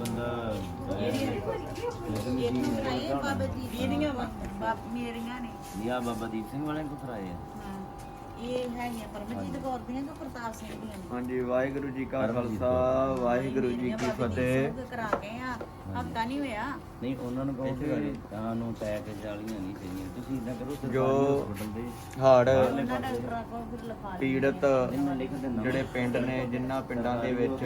ਬੰਦਾ ਬਾਪ ਮੇਰੀਆਂ ਨੇ। ਯਾ ਬਾਬਾ ਦੀਪ ਸਿੰਘ ਵਾਲਿਆਂ ਕੋ ਕਰਾਏ ਆ। ਹਾਂ। ਇਹ ਹੈਗੀਆਂ ਪਰਮਜੀਤ ਕੌਰ ਦੀਆਂ ਕਿ ਪ੍ਰਤਾਪ ਸਿੰਘ ਦੀਆਂ ਨੇ। ਹਾਂਜੀ ਵਾਹਿਗੁਰੂ ਜੀ ਕਾ ਖਾਲਸਾ ਵਾਹਿਗੁਰੂ ਜੀ ਕੀ ਫਤਿਹ। ਕਰਾ ਗਏ ਆ ਹਫਤਾ ਨਹੀਂ ਹੋਇਆ। ਨਹੀਂ ਉਹਨਾਂ ਨੂੰ ਕਹੋ ਕਿ ਤਾਂ ਨੂੰ ਟੈਕ ਜਾਲੀਆਂ ਨਹੀਂ ਚਾਹੀਦੀਆਂ। ਤੁਸੀਂ ਇਦਾਂ ਕਰੋ ਸਰਕਾਰੀ ਜੋ- hospital ਦੇ ਹੜ ਉਹਨਾਂ ਡਾਕਟਰਾਂ ਕੋਲ ਫਿਰ ਲਿਖਾ ਲਿਆ ਪੀੜਤ ਇਹਨਾਂ ਲਿਖ ਦਿੰਦਾ ਜਿਹੜੇ ਪਿੰਡ ਨੇ ਜਿਨ੍ਹਾਂ ਪਿੰਡਾਂ ਦੇ ਵਿੱਚ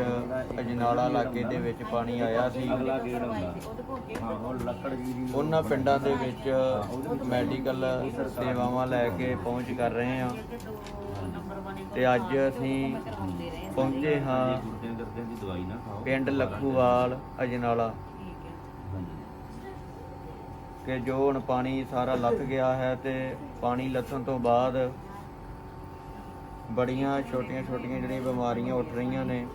ਅਜਨਾਲਾ ਇਲਾਕੇ ਦੇ ਵਿੱਚ ਪਾਣੀ ਆਇਆ ਸੀ। ਅਗਲਾ ਗੇੜ ਹੁੰਦਾ ਉਹਦੇ ਕੋਲ ਕੇ ਹਾਂ ਉਹ ਲੱਕੜ ਜੀ ਦੀ ਉਹਨਾਂ ਪਿੰਡਾਂ ਦੇ ਵਿੱਚ ਮੈਡੀਕਲ ਸੇਵਾਵਾਂ ਲੈ ਕੇ ਪਹੁੰਚ ਕਰ ਰਹੇ ਹਾਂ। ਤੇ ਅੱਜ ਅਸੀਂ ਪਹੁੰਚੇ ਹਾਂ। ਪਿੰਡ ਲੱਖੂਵਾਲ ਅਜਨਾਲਾ। ਕਿ ਜੋ ਹੁਣ ਪਾਣੀ ਸਾਰਾ ਲੱਥ ਗਿਆ ਹੈ ਤੇ ਪਾਣੀ ਲੱਥਣ ਤੋਂ ਬਾਅਦ ਬੜੀਆਂ ਛੋਟੀਆਂ ਛੋਟੀਆਂ ਜਿਹੜੀਆਂ ਬਿਮਾਰੀਆਂ ਉੱਠ ਰਹੀਆਂ ਨੇ।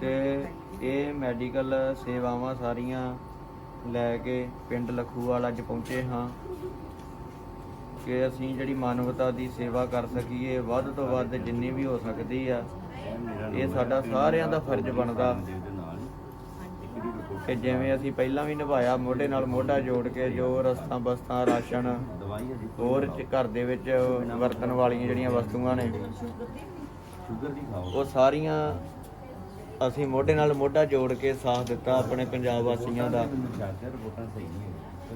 ਤੇ ਇਹ ਮੈਡੀਕਲ ਸੇਵਾਵਾਂ ਸਾਰੀਆਂ ਲੈ ਕੇ ਪਿੰਡ ਲਖੂਵਾਲ ਅੱਜ ਪਹੁੰਚੇ ਹਾਂ ਕਿ ਅਸੀਂ ਜਿਹੜੀ ਮਾਨਵਤਾ ਦੀ ਸੇਵਾ ਕਰ ਸਕੀਏ, ਵੱਧ ਤੋਂ ਵੱਧ ਜਿੰਨੀ ਵੀ ਹੋ ਸਕਦੀ ਆ, ਇਹ ਸਾਡਾ ਸਾਰਿਆਂ ਦਾ ਫਰਜ਼ ਬਣਦਾ। ਕਿ ਜਿਵੇਂ ਅਸੀਂ ਪਹਿਲਾਂ ਵੀ ਨਿਭਾਇਆ, ਮੋਢੇ ਨਾਲ ਮੋਢਾ ਜੋੜ ਕੇ ਜੋ ਰਸਤਾ, ਬਸਤਾ, ਰਾਸ਼ਨ ਹੋਰ ਘਰ ਦੇ ਵਿੱਚ ਵਰਤਣ ਵਾਲੀਆਂ ਜਿਹੜੀਆਂ ਵਸਤੂਆਂ ਨੇ, ਉਹ ਸਾਰੀਆਂ ਅਸੀਂ ਮੋਢੇ ਨਾਲ ਮੋਢਾ ਜੋੜ ਕੇ ਸਾਥ ਦਿੱਤਾ ਆਪਣੇ ਪੰਜਾਬ ਵਾਸੀਆਂ ਦਾ।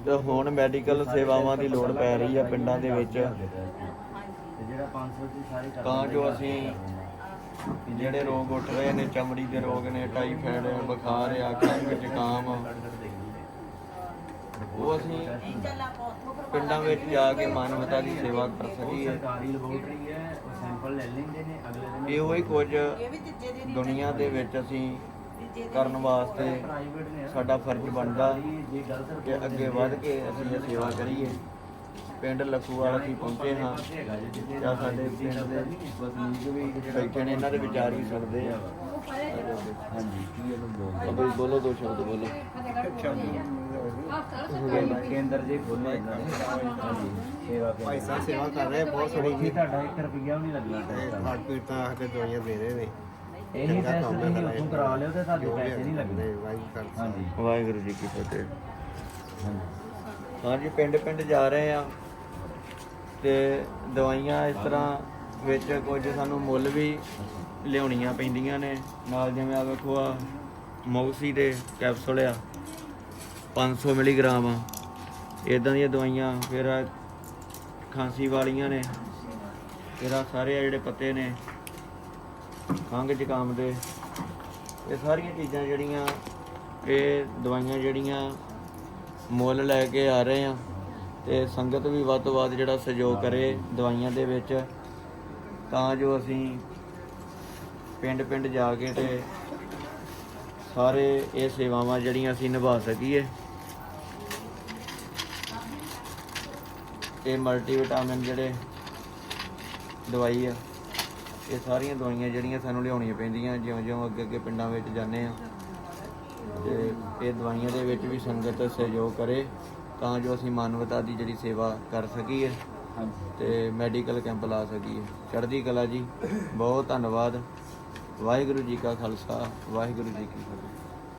ਤੇ ਹੁਣ ਮੈਡੀਕਲ ਸੇਵਾਵਾਂ ਦੀ ਲੋੜ ਪੈ ਰਹੀ ਆ ਪਿੰਡਾਂ ਦੇ ਵਿੱਚ। ਜਿਹੜਾ 500 ਦੀ ਸਾਰੀ ਤਾਂ ਜੋ ਅਸੀਂ ਜਿਹੜੇ ਰੋਗ ਉੱਠ ਰਹੇ ਨੇ, ਚਮੜੀ ਦੇ ਰੋਗ ਨੇ, ਟਾਈਫਾਇਡ ਬੁਖਾਰ ਆ ਖੰਘ ਜ਼ੁਕਾਮ ਉਹ ਅਸੀਂ ਪਿੰਡਾਂ ਵਿੱਚ ਜਾ ਕੇ ਮਾਨਵਤਾ ਦੀ ਸੇਵਾ ਕਰ ਸਕੀਏ। ਇਹੋ ਹੀ ਕੁਝ ਇਹ ਦੁਨੀਆ ਦੇ ਵਿੱਚ ਅਸੀਂ ਕਰਨ ਵਾਸਤੇ ਸਾਡਾ ਫਰਜ਼ ਬਣਦਾ ਕਿ ਅੱਗੇ ਵੱਧ ਕੇ ਅਸੀਂ ਇਹ ਸੇਵਾ ਕਰੀਏ। ਪਿੰਡ ਲਖੂਵਾਲ ਅਸੀਂ ਪਹੁੰਚੇ ਹਾਂ। ਜਾਂ ਸਾਡੇ ਪਿੰਡ ਦੇ ਵਸਨੀਕ ਵੀ ਬੈਠੇ ਨੇ ਇਹਨਾਂ ਦੇ ਵਿਚਾਰ ਵੀ ਸੁਣਦੇ ਆ। ਹਾਂਜੀ। ਕੀ ਅਬੇ ਬੋਲੋ ਦੋ ਸ਼ਬਦ ਬੋਲੋ। ਕੇਂਦਰ- ਕੇਂਦਰ ਜੇ ਖੋਲੇ ਇਹਨਾਂ ਨੇ। ਹਾਂਜੀ। ਸੇਵਾ ਕੇਂਦਰ। ਭਾਈ ਸਾਹਿਬ ਸੇਵਾ ਕਰ ਰਹੇ ਬਹੁਤ ਸੋਹਣੀ ਤੁਹਾਡਾ 1 ਰੁਪਿਆ ਵੀ ਨਹੀਂ ਲੱਗਣਾ। ਤੇ ਹਾਰਟ ਪੀੜਤਾਂ ਆ ਕੇ ਦਵਾਈਆਂ ਦੇ ਰਹੇ ਨੇ। ਇਹੀ ਚੰਗਾ ਟੈਸਟ ਕੰਮ ਹੈ ਤੁਸੀਂ ਸਾਡਾ ਉੱਥੋਂ ਕਰਾ ਲਿਓ ਤੇ ਤੁਹਾਡੇ ਜੋ ਵੀ ਪੈਸੇ ਨਹੀਂ ਲੱਗਣੇ। ਹੈ, ਵਾਹਿਗੁਰੂ ਖਾਲਸਾ। ਹਾਂਜੀ। ਵਾਹਿਗੁਰੂ ਜੀ ਕੀ ਫਤਿਹ। ਹਾਂਜੀ। ਪਿੰਡ ਪਿੰਡ ਜਾ ਰਹੇ ਆ। ਤੇ ਦਵਾਈਆਂ ਇਸ ਤਰ੍ਹਾਂ ਵਿੱਚ ਕੁਝ ਸਾਨੂੰ ਮੁੱਲ ਵੀ ਲਿਆਉਣੀਆਂ ਪੈਂਦੀਆਂ ਨੇ। ਨਾਲ ਜਿਵੇਂ ਆ ਵੇਖੋ ਆ ਮੌਕਸੀ ਦੇ ਕੈਪਸੂਲ ਆ 500 ਮਿਲੀਗ੍ਰਾਮ। ਆ ਇਦਾਂ ਦੀਆਂ ਦਵਾਈਆਂ ਫਿਰ ਆਹ ਖਾਂਸੀ ਵਾਲੀਆਂ ਨੇ, ਫਿਰ ਆ ਸਾਰੇ ਆ ਜਿਹੜੇ ਪੱਤੇ ਨੇ, ਖੰਘ ਜ਼ੁਕਾਮ ਦੇ। ਇਹ ਸਾਰੀਆਂ ਚੀਜ਼ਾਂ ਜਿਹੜੀਆਂ ਇਹ ਦਵਾਈਆਂ ਜਿਹੜੀਆਂ ਮੁੱਲ ਲੈ ਕੇ ਆ ਰਹੇ ਆ। ਤੇ ਸੰਗਤ ਵੀ ਵੱਧ ਤੋਂ ਵੱਧ ਜਿਹੜਾ ਸਹਿਯੋਗ ਕਰੇ ਦਵਾਈਆਂ ਦੇ ਵਿੱਚ, ਤਾਂ ਜੋ ਅਸੀਂ ਪਿੰਡ ਪਿੰਡ ਜਾ ਕੇ ਤੇ ਸਾਰੇ ਇਹ ਸੇਵਾਵਾਂ ਜਿਹੜੀਆਂ ਅਸੀਂ ਨਿਭਾ ਸਕੀਏ। ਇਹ ਮਲਟੀਵਿਟਾਮਿਨ ਜਿਹੜੇ ਦਵਾਈ ਆ, ਇਹ ਸਾਰੀਆਂ ਦਵਾਈਆਂ ਜਿਹੜੀਆਂ ਸਾਨੂੰ ਲਿਆਉਣੀਆਂ ਪੈਂਦੀਆਂ, ਜਿਉਂ-ਜਿਉਂ ਅੱਗੇ-ਅੱਗੇ ਪਿੰਡਾਂ ਵਿੱਚ ਜਾਂਦੇ ਆ। ਤੇ ਇਹ ਦਵਾਈਆਂ ਦੇ ਵਿੱਚ ਵੀ ਸੰਗਤ ਸਹਿਯੋਗ ਕਰੇ। ਤਾਂ ਜੋ ਅਸੀਂ ਮਾਨਵਤਾ ਦੀ ਜਿਹੜੀ ਸੇਵਾ ਕਰ ਸਕੀਏ ਤੇ ਮੈਡੀਕਲ ਕੈਂਪ ਲਾ ਸਕੀਏ। ਚੜ੍ਹਦੀ ਕਲਾ ਜੀ ਬਹੁਤ ਧੰਨਵਾਦ। ਵਾਹਿਗੁਰੂ ਜੀ ਕਾ ਖਾਲਸਾ ਵਾਹਿਗੁਰੂ ਜੀ ਕੀ ਫਤਿਹ।